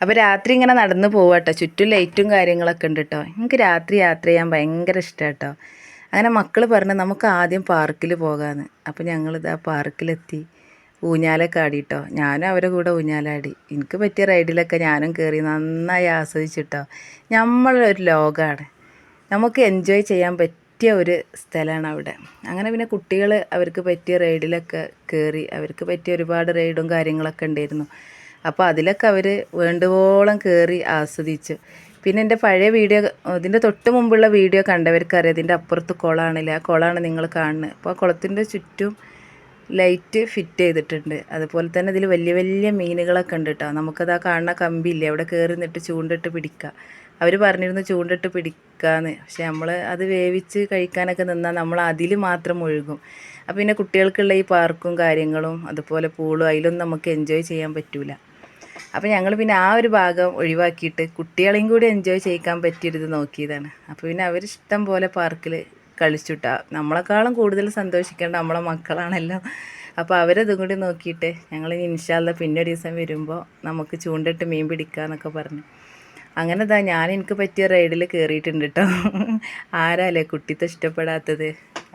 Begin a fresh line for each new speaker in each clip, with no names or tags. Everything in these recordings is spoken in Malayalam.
അപ്പോൾ രാത്രി ഇങ്ങനെ നടന്നു പോവാട്ടോ. ചുറ്റും ലൈറ്റും കാര്യങ്ങളൊക്കെ ഉണ്ട് കേട്ടോ എനിക്ക് രാത്രി യാത്ര ചെയ്യാൻ ഭയങ്കര ഇഷ്ടമാണ് കേട്ടോ അങ്ങനെ മക്കൾ പറഞ്ഞു നമുക്ക് ആദ്യം പാർക്കിൽ പോകാമെന്ന് അപ്പോൾ ഞങ്ങളിത് ആ പാർക്കിലെത്തി. ഊഞ്ഞാലൊക്കെ ആടിട്ടോ. ഞാനും അവരെ കൂടെ ഊഞ്ഞാലാടി. എനിക്ക് പറ്റിയ റൈഡിലൊക്കെ ഞാനും കയറി നന്നായി ആസ്വദിച്ചിട്ടോ. നമ്മളൊരു ലോകമാണ് നമുക്ക് എൻജോയ് ചെയ്യാൻ പറ്റിയ ഒരു സ്ഥലമാണ് അവിടെ. അങ്ങനെ പിന്നെ കുട്ടികൾ അവർക്ക് പറ്റിയ റൈഡിലൊക്കെ കയറി അവർക്ക് പറ്റിയ ഒരുപാട് റൈഡും കാര്യങ്ങളൊക്കെ ഉണ്ടായിരുന്നു. അപ്പോൾ അതിലൊക്കെ അവർ വേണ്ടുവോളം കയറി ആസ്വദിച്ചു. പിന്നെ എന്റെ പഴയ വീഡിയോ ഇതിന്റെ തൊട്ട് മുമ്പുള്ള വീഡിയോ കണ്ടവർക്കറിയാം ഇതിന്റെ അപ്പുറത്ത് കുളമാണില്ല ആ കുളമാണ് നിങ്ങൾ കാണുന്നത് അപ്പോൾ ആ കുളത്തിന്റെ ചുറ്റും ലൈറ്റ് ഫിറ്റ് ചെയ്തിട്ടുണ്ട്. അതുപോലെ തന്നെ ഇതിൽ വലിയ വലിയ മീനുകളൊക്കെ ഉണ്ട് കേട്ടോ നമുക്കത് ആ കാണുന്ന കമ്പിയില്ലേ അവിടെ കയറി നിന്നിട്ട് ചൂണ്ടിട്ട് പിടിക്കുക അവർ പറഞ്ഞിരുന്നു ചൂണ്ടിട്ട് പിടിക്കാന്ന്. പക്ഷെ നമ്മൾ അത് വേവിച്ച് കഴിക്കാനൊക്കെ നിന്നാൽ നമ്മൾ അതിൽ മാത്രം ഒഴുകും അപ്പോൾ പിന്നെ കുട്ടികൾക്കുള്ള ഈ പാർക്കും കാര്യങ്ങളും അതുപോലെ പൂളും അതിലൊന്നും നമുക്ക് എൻജോയ് ചെയ്യാൻ പറ്റില്ല അപ്പോൾ ഞങ്ങൾ പിന്നെ ആ ഒരു ഭാഗം ഒഴിവാക്കിയിട്ട് കുട്ടികളെയും കൂടി എൻജോയ് ചെയ്യിക്കാൻ പറ്റിയൊരിത് നോക്കിയതാണ്. അപ്പോൾ പിന്നെ അവരിഷ്ടം പോലെ പാർക്കിൽ കളിച്ചുട്ടാ. നമ്മളെക്കാളും കൂടുതൽ സന്തോഷിക്കേണ്ട നമ്മളെ മക്കളാണല്ലോ. അപ്പോൾ അവരതും കൂടി നോക്കിയിട്ട് ഞങ്ങൾ ഇൻഷാല്ല പിന്നെ ഒരു ദിവസം വരുമ്പോൾ നമുക്ക് ചൂണ്ടിട്ട് മീൻ പിടിക്കാമെന്നൊക്കെ പറഞ്ഞു. അങ്ങനെ ഇതാ ഞാൻ എനിക്ക് പറ്റിയ റൈഡിൽ കയറിയിട്ടുണ്ട് കേട്ടോ ആരാല്ലേ കുട്ടിത്തെ ഇഷ്ടപ്പെടാത്തത്?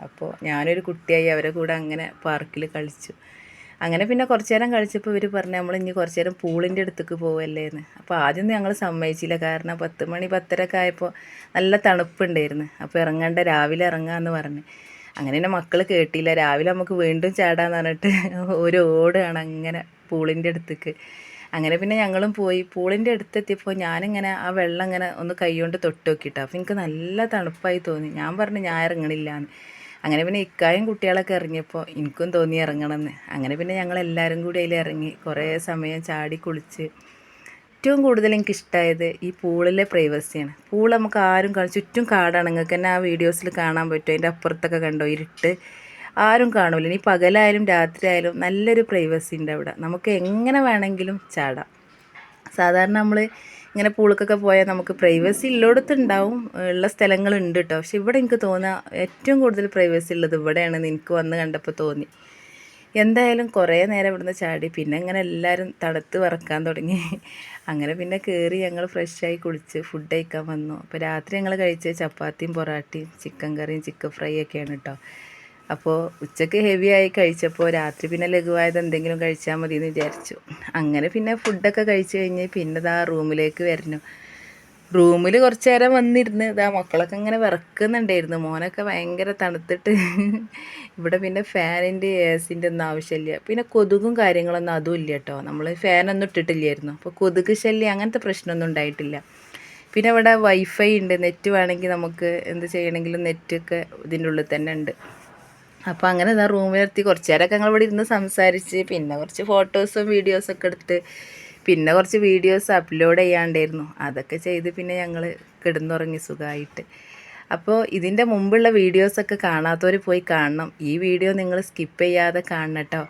അപ്പോൾ ഞാനൊരു കുട്ടിയായി അവരെ കൂടെ അങ്ങനെ പാർക്കിൽ കളിച്ചു. അങ്ങനെ പിന്നെ കുറച്ച് നേരം കഴിച്ചപ്പോൾ ഇവർ പറഞ്ഞു നമ്മൾ ഇനി കുറച്ച് നേരം പൂളിന്റെ അടുത്തേക്ക് പോവല്ലേ എന്ന് അപ്പോൾ ആദ്യം ഞങ്ങൾ സമ്മതിച്ചില്ല. കാരണം പത്ത് മണി പത്തരക്കെ ആയപ്പോൾ നല്ല തണുപ്പുണ്ടായിരുന്നു. അപ്പോൾ ഇറങ്ങേണ്ട രാവിലെ ഇറങ്ങാമെന്ന് പറഞ്ഞു. അങ്ങനെ തന്നെ മക്കൾ കേട്ടില്ല. രാവിലെ നമുക്ക് വീണ്ടും ചാടാന്ന് പറഞ്ഞിട്ട് ഒരു ഓടാണ് അങ്ങനെ പൂളിന്റെ അടുത്തേക്ക്. അങ്ങനെ പിന്നെ ഞങ്ങളും പോയി. പൂളിന്റെ അടുത്തെത്തിയപ്പോൾ ഞാനിങ്ങനെ ആ വെള്ളം ഇങ്ങനെ ഒന്ന് കൈ കൊണ്ട് തൊട്ട് നോക്കിയിട്ടാണ് അപ്പോൾ എനിക്ക് നല്ല തണുപ്പായി തോന്നി. ഞാൻ പറഞ്ഞു ഞാൻ ഇറങ്ങണില്ല എന്ന് അങ്ങനെ പിന്നെ ഇക്കായും കുട്ടികളൊക്കെ ഇറങ്ങിയപ്പോൾ എനിക്കും തോന്നി ഇറങ്ങണമെന്ന്. അങ്ങനെ പിന്നെ ഞങ്ങൾ എല്ലാവരും കൂടി അതിൽ ഇറങ്ങി കുറേ സമയം ചാടി കുളിച്ച്. ഏറ്റവും കൂടുതൽ എനിക്ക് ഇഷ്ടമായത് ഈ പൂളിലെ പ്രൈവസിയാണ്. പൂൾ നമുക്ക് ആരും കാണും ചുറ്റും കാടാണ്. നിങ്ങൾക്ക് തന്നെ ആ വീഡിയോസിൽ കാണാൻ പറ്റും. അതിന്റെ അപ്പുറത്തൊക്കെ കണ്ടോ ഇരുട്ട്. ആരും കാണില്ല ഇനി പകലായാലും രാത്രി ആയാലും നല്ലൊരു പ്രൈവസി ഉണ്ട് അവിടെ. നമുക്ക് എങ്ങനെ വേണമെങ്കിലും ചാടാം. സാധാരണ നമ്മൾ ഇങ്ങനെ പൂളക്കൊക്കെ പോയാൽ നമുക്ക് പ്രൈവസി ഉള്ളിടത്തുണ്ടാവും ഉള്ള സ്ഥലങ്ങളുണ്ട് കേട്ടോ പക്ഷെ ഇവിടെ എനിക്ക് തോന്നുക ഏറ്റവും കൂടുതൽ പ്രൈവസി ഉള്ളത് ഇവിടെയാണെന്ന് എനിക്ക് വന്ന് കണ്ടപ്പോൾ തോന്നി. എന്തായാലും കുറേ നേരം ഇവിടുന്ന് ചാടി. പിന്നെ അങ്ങനെ എല്ലാവരും തണുത്ത് വറക്കാൻ തുടങ്ങി. അങ്ങനെ പിന്നെ കയറി ഞങ്ങൾ ഫ്രഷായി കുളിച്ച് ഫുഡ് കഴിക്കാൻ വന്നു. അപ്പോൾ രാത്രി ഞങ്ങൾ കഴിച്ച ചപ്പാത്തിയും പൊറാട്ടയും ചിക്കൻ കറിയും ചിക്കൻ ഫ്രൈ ഒക്കെയാണ് കേട്ടോ അപ്പോൾ ഉച്ചയ്ക്ക് ഹെവി ആയി കഴിച്ചപ്പോൾ രാത്രി പിന്നെ ലഘുവായത് എന്തെങ്കിലും കഴിച്ചാൽ മതി എന്ന് വിചാരിച്ചു. അങ്ങനെ പിന്നെ ഫുഡൊക്കെ കഴിച്ചു കഴിഞ്ഞ് പിന്നെ ഇതാ റൂമിലേക്ക് വരണം റൂമിൽ കുറച്ച് നേരം വന്നിരുന്ന് ഇതാ മക്കളൊക്കെ ഇങ്ങനെ വിറക്കുന്നുണ്ടായിരുന്നു. മോനൊക്കെ ഭയങ്കര തണുത്തിട്ട്. ഇവിടെ പിന്നെ ഫാനിന്റെ എ സിന്റെ ഒന്നും ആവശ്യമില്ല. പിന്നെ കൊതുകും കാര്യങ്ങളൊന്നും അതും ഇല്ല കേട്ടോ. നമ്മൾ ഫാനൊന്നും ഇട്ടിട്ടില്ലായിരുന്നു. അപ്പോൾ കൊതുക് ശല്യം അങ്ങനത്തെ പ്രശ്നമൊന്നും ഉണ്ടായിട്ടില്ല. പിന്നെ ഇവിടെ വൈഫൈ ഉണ്ട്. നെറ്റ് വേണമെങ്കിൽ നമുക്ക് എന്ത് ചെയ്യണമെങ്കിലും നെറ്റൊക്കെ ഇതിന്റെ ഉള്ളിൽ തന്നെ ഉണ്ട്. അപ്പോൾ അങ്ങനെ ഇതാ റൂമിലെത്തി. കുറച്ച് നേരമൊക്കെ ഞങ്ങൾ ഇവിടെ ഇരുന്ന് സംസാരിച്ച് പിന്നെ കുറച്ച് ഫോട്ടോസും വീഡിയോസൊക്കെ എടുത്ത് പിന്നെ കുറച്ച് വീഡിയോസ് അപ്ലോഡ് ചെയ്യാണ്ടായിരുന്നു. അതൊക്കെ ചെയ്ത് പിന്നെ ഞങ്ങൾ കിടന്നുറങ്ങി സുഖമായിട്ട് അപ്പോൾ ഇതിന്റെ മുമ്പുള്ള വീഡിയോസൊക്കെ കാണാത്തവർ പോയി കാണണം. ഈ വീഡിയോ നിങ്ങൾ സ്കിപ്പ് ചെയ്യാതെ കാണണം കേട്ടോ.